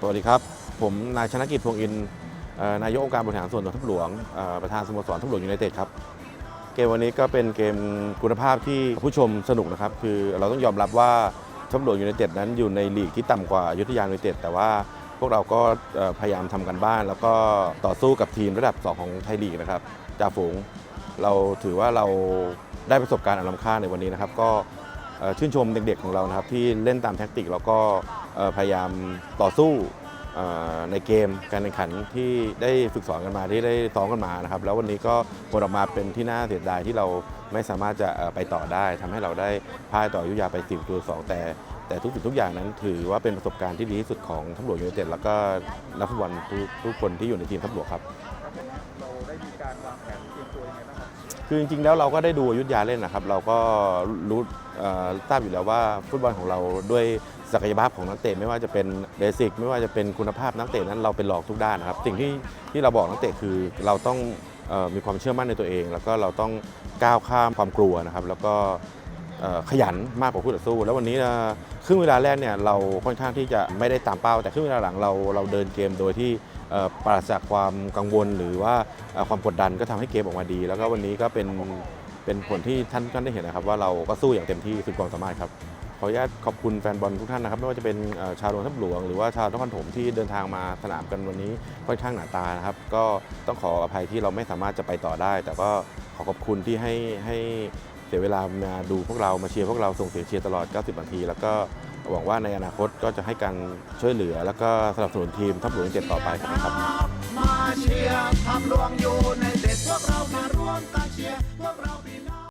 สวัสดีครับ ผมนายชนกิจพวงอินทร์เอ่อนายกองค์การบริหารส่วนตำบลทับหลวงประธานสโมสรทับหลวงยูไนเต็ดครับเกมวันนี้ก็เป็นเกมคุณภาพที่ผู้ชมสนุกนะครับ คือเราต้องยอมรับว่าทับหลวงยูไนเต็ดนั้นอยู่ในลีกที่ต่ำกว่ายุทธยายูไนเต็ดแต่ว่าพวกเราก็พยายามทำกันบ้าน แล้วก็ต่อสู้กับทีมระดับ 2 ของไทยลีกนะครับจ่าฝูงเราถือว่าเราได้ประสบการณ์อันล้ำค่าในวันนี้นะครับ ก็ ชื่นชมเด็กๆของเรานะครับที่เล่นตามแท็กติกแล้วก็พยายามต่อสู้ในเกมการแข่งขันที่ได้ฝึกสอนกันมาที่ได้ซ้อมกันมานะครับ แล้ววันนี้ก็ผลออกมาเป็นที่น่าเสียดายที่เราไม่สามารถจะไปต่อได้ทำให้เราได้พ่ายต่ออยุยาไป10ตัวสองแต่ แต่ทุกสิ่งทุกอย่างนั้นถือว่าเป็นประสบการณ์ที่ดีที่สุดของทัพหลวงยูไนเต็ดแล้วก็นักฟุตบอลทุกทุกคนที่อยู่ในทีมทัพหลวงครับเราได้มีการวางแผนเตรียมตัวยังไงบ้างครับ คือจริงๆแล้วเราก็ได้ดูอยุธยาเล่นนะครับ เราก็รู้ทราบอยู่แล้วว่าฟุตบอลของเราด้วยศักยภาพของนักเตะไม่ว่าจะเป็นเบสิกไม่ว่าจะเป็นคุณภาพนักเตะนั้นเราเป็นรองทุกด้านนะครับสิ่งที่ที่เราบอกนักเตะคือเราต้องอมีความเชื่อมั่นในตัวเอง แล้วก็เราต้องก้าวข้ามความกลัวนะครับ แล้วก็ ขยันมากกว่าคู่ต่อสู้ แล้ววันนี้ครึ่งเวลาแรกเนี่ยเราค่อนข้างที่จะไม่ได้ตามเป้า แต่ครึ่งเวลาหลังเราเราเดินเกมโดยที่ปราศจากความกังวลหรือว่าความกดดันก็ทำให้เกมออกมาดี แล้วก็วันนี้ก็เป็นเป็นผลที่ท่านท่านได้เห็นนะครับ ว่าเราก็สู้อย่างเต็มที่สุดความสามารถครับขออนุญาตขอบคุณแฟนบอลทุกท่านนะครับไม่ว่าจะเป็นชาวโรงทัพหลวงหรือว่าชาวนครปฐมที่เดินทางมาสนามกันวันนี้ค่อนข้างหนาตานะครับ ก็ต้องขออภัยที่เราไม่สามารถจะไปต่อได้ แต่ก็ขอขอบคุณที่ให้ให้ เสียเวลามาดูพวกเรามาเชียร์พวกเราส่งเสียงเชียร์ตลอด 90 นาที แล้วก็หวังว่าในอนาคตก็จะให้การช่วยเหลือ แล้วก็สนับสนุนทีมทัพหลวงเจ็ดต่อไปนะครับมาเชียร์ทำหลวงอยู่ในเด็ดพวกเรา